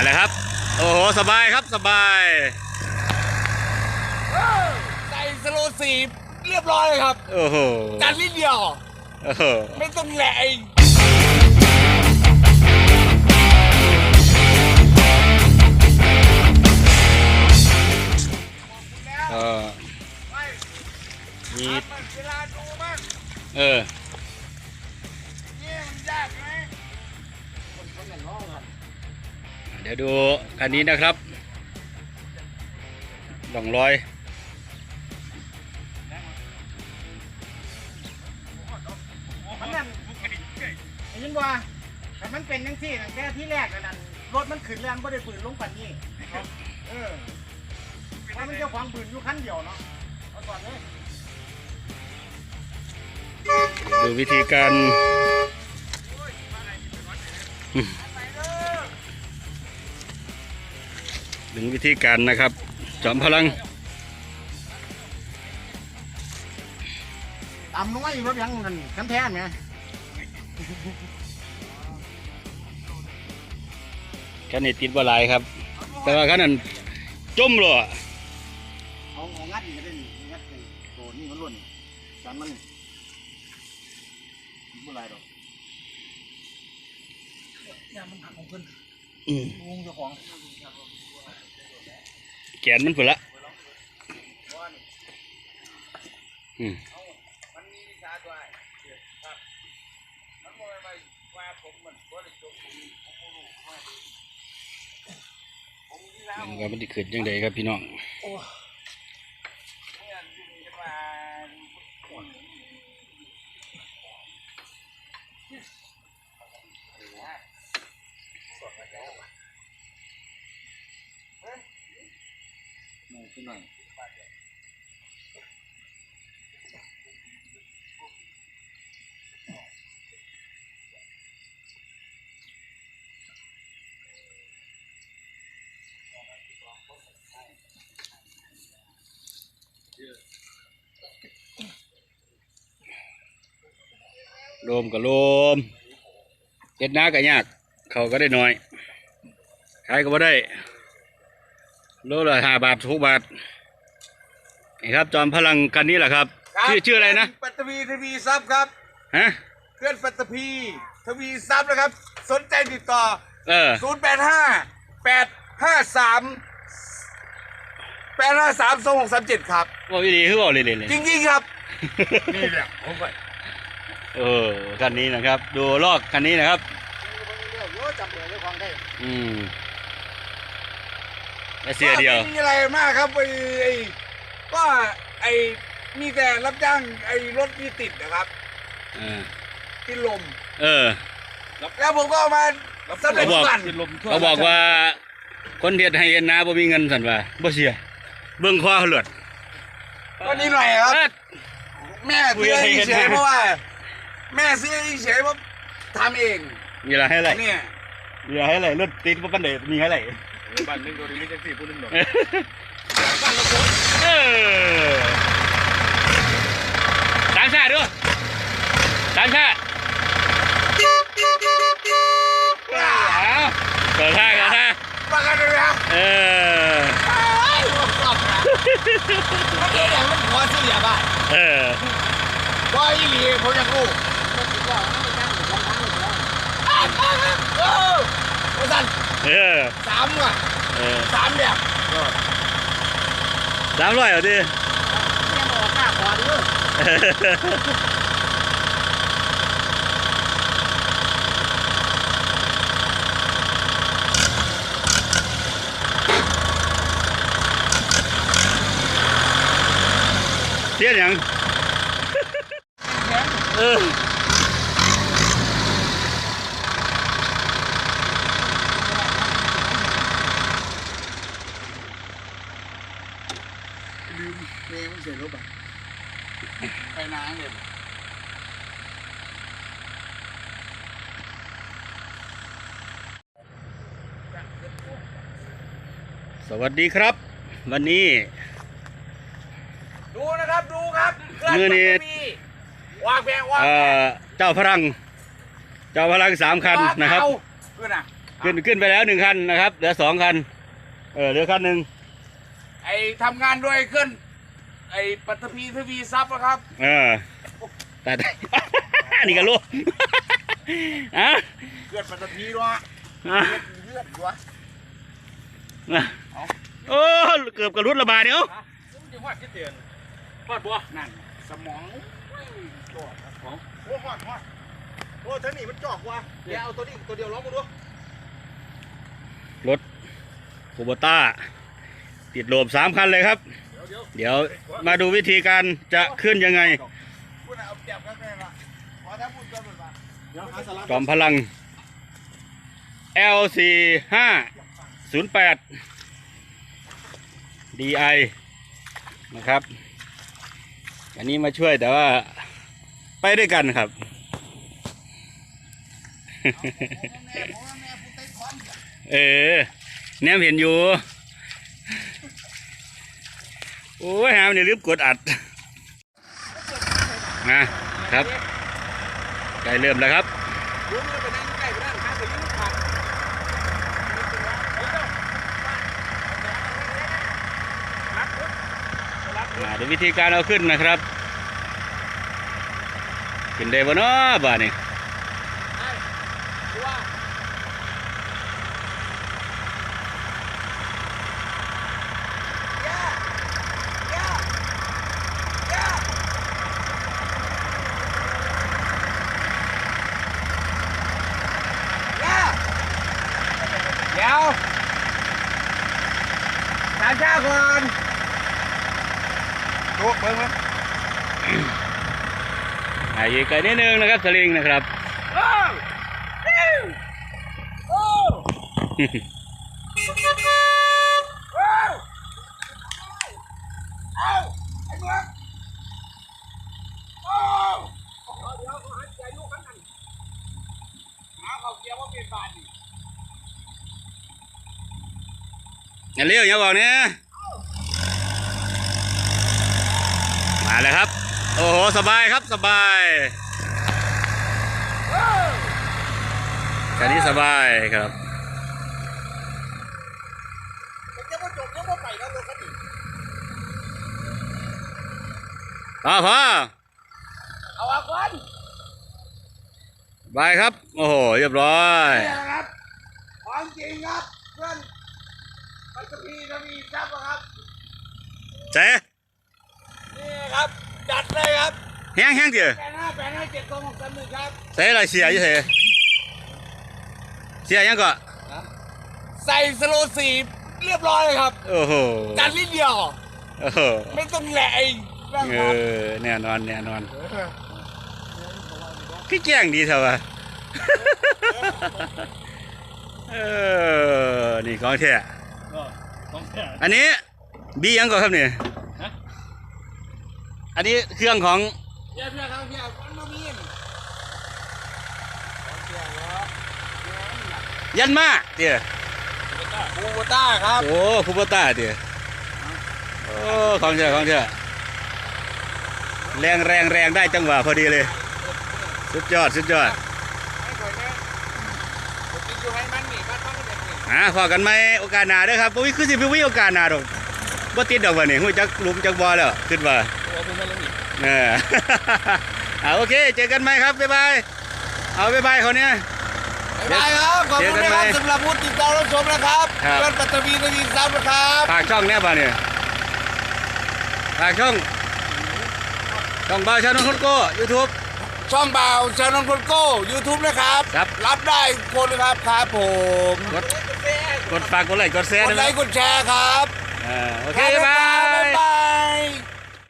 มาแล้วครับ โอ้โห สบายครับสบายใส่สโลสีเรียบร้อยเลยครับ โอ้โหการนิดเดียว โอ้โห ไม่ต้องแหละไอ้เออมีเวลาดูมากเออ ดี๋ยวดูคันนี้นะครับหลองรอย มันนั่นไอ้ยินว่าแต่มันเป็นจังซี่ตั้งแต่ที่แรกนั่นนะรถมันขึ้นแรงบ่ได้ปืนลงปันนี้เออเพราะมันเจ้าของปืนอยู่คันเดียวเนาะเอาก่อนเลยดูวิธีการ ถึงวิธีการนะครับ จอมพลังต่ำลงมาอยู่รถยังกันกันแท้ไหมคันนี้ติดบ่หลายครับ แต่ว่าคันนั้นจมเลยอะเอาเอางัดอีกก็ได้นี่งัดไอ้โตนี่มันหล่นสันมันบ่ไรดอกเนี่ยมันหักของเพิ่นอืมวงเจ้าของ แขนมันผุละอืมมันมีวิด้วยครับมันบอกไปว่าผมมันก็ไมผมไม่รู้ว่าผมที่แล้วมันก็มันจะขึ้นยังไงครับพี่น้อง นี่ขึ้นหน่อยโลมกับโลมเฮ็ดน้าก็ยาก เขาก็ได้น้อยขายก็บ่ได้ โลละห้าบาทหกบาทนี่ครับจอมพลังกันนี้แหละครับชื่อชื่ออะไรนะปัตตพีทวีทรัพย์ครับฮะเคลื่อนปัตตพีทวีทรัพย์นะครับ สนใจติดต่อเออ0 8 5 8 5 3 8 5 3 2 6 3 7ครับว่าวิธีคือว่าเลยเลยเลยจริงๆครับนี่แหละผมไปเออคันนี้นะครับ ดูลอกคันนี้นะครับเดี๋ยวจับเดี๋ยวเจ้าของได้อืม แต่เสียเดียว ก็ไม่มีอะไรมากครับไอ้ไอ้ก็ไอ้มีแต่รับจ้างไอ้รถที่ติดนะครับ เออ ที่ลม เออ แล้วผมก็เอามาสำเร็จเขาบอกกันเขาบอกว่า คนเฮ็ดให้เอ็นนาบ่มีเงินสันว่าบ่เสียเบิ่งคอเขาเลือดก็นิดหน่อยครับเอิ้นแม่ซื้อให้เฉยๆเพราะว่า แม่ซื้อให้เฉยๆเพราะทำเอง มีอะไรให้อะไรเนี่ย มีอะไรให้อะไรรถติดบ่ปานใดมีให้อะไร บ้านนึงตัวนี้แท็กซี่ผู้นึงหน่อยเออสามชาติด้วยสามชาติเอาเกิดท่าเกิดท่ามากันเลยครับเออไอ้หัวกรอบนะมันเองอย่างมันขอซื้ออย่าบ้าเออว่าอีหลีผมอยากรู้เออว่าสั่นเออสามอะเออสามแบบสามร้อย เหรอดิเนี่ยบอกข้าขอดิเสียยังเออ ลืมเมย์มันเสียรถอะไปนานเลย สวัสดีครับ วันนี้ ดูนะครับดูครับมือนี้วางแผงวางเอ่แผองเจ้าพลัง เจ้าพลังสามคันนะครับเอาเพื่อนอะขึ้นขึ้นไปแล้วหนึ่งคันนะครับเหลือสองคัน เออเหลือคันหนึ่งไอ้ทำงานด้วยเคลื่อนไอ้ปัตตภีทวีซับนะครับเออแต่แต่ นี่ก็รู้อะเกิดปัตตภีด้วยอะเลือดด้วย นะโอ้เกือบกระลุดระบาดเดี๋ยวยังว่าคิดเตียนวาดบัวนั่นสมองจอดสองหอดหอดโอ้เธอหนีมันจอกว่ะเดี๋ยวเอาตัวนี้ตัวเดียวล้องมาดูรถโคบต้า ติดโลบสามคันเลยครับ เดี๋ยวมาดูวิธีการจะขึ้นยังไงจอมพลัง L45 08 DI นะครับ อันนี้มาช่วยแต่ว่าไปด้วยกันครับ เออเนี่ยเห็นอยู่ โอ้ยหามเนี่ยรีบกดอัดนะครับ ใกล้เริ่มแล้วครับ มาดูวิธีการเอาขึ้นนะครับ ขึ้นได้บ่เนาะบ้านี่เดี๋ยวช้าช้าก่อน ดูเบิ่งมั้ยอายีกลนิดนึงนะครับสลิงนะครับโอ้โอ้โอ้เอาไอ้เองโอ้เดี๋ยวเขาหันใจลูกขันนั่นหาเขาเกี่ยวว่าเป็นบาทนี่อย่าเลี้ยวอย่าบอกเนี่ย มาเลยครับ โอ้โห สบายครับสบายคันนี้สบายครับมันจะมาจบยังมาไปแล้วรถคันนี้พอพอเอาอาก่อนสบายครับ โอ้โห เรียบร้อยนี่นะครับของจริงครับ เพื่อนปัตตพีทวีทรัพย์ครับเจ๊นี่ครับ จัดเลยครับแห้งแห้งเดียวแปดห้าแปดห้าเจ็ดสองหกสามหนึ่งครับเจ๊อะไรเสียอยู่เจ๊เสียยังก็ใส่สโลสีเรียบร้อยเลยครับโอ้โหจัดนิดเดียวโอ้โหไม่ต้องแหละไอ้ร่างเอครับอแน่นอนแน่นอนพี่แจ้งดีเถอะวะเออนี่ของแท้อันนี้บียังก่อนครับเนี่ย อันนี้เครื่องของเพียเพียครับเพียมันมามีนยันมาเดี๋ยวบูโบต้าครับโอ้คูโบต้าเดี๋ยวโอ้ของแท้ของแท้แรงแรงแรงได้จังหวะพอดีเลย สุดยอดสุดยอดอ่านบ้านก็เด็กนี่อ่าพอกันไหมโอกาสหนาด้อครับอุ้ยคือสิพี่วิโอกาสหนาดอกบ่ติดดอกวะนี่หูจักลุมจักบอแล้วขึ้นว่า โอ้เป็นเรื่องนี้เอออ่าโอเค เจอกันไหมครับบ๊ายบาย เอาบ๊ายบายเขาเนี่ยบ๊ายบายครับ ขอบคุณเจอกันนะไหมครับสำหรับผู้ติดตามรับชมนะครับครับเพื่อนปัตตวีทวีทรัพย์นะครับฝากช่องเนี่ยบ่เนี่ยฝากช่อง ช่องบ่าวชาวนนท์คนโก้ยูทูบช่องบ่าวชานนท์คนโก้ยูทูบนะครับครับรับได้ทุกคนนะครับครับผมกดกดฝากกดไลค์กดแชร์กด้ดวยไลนะค์กดแชร์ครับอ่าโอเคบ๊ายบาย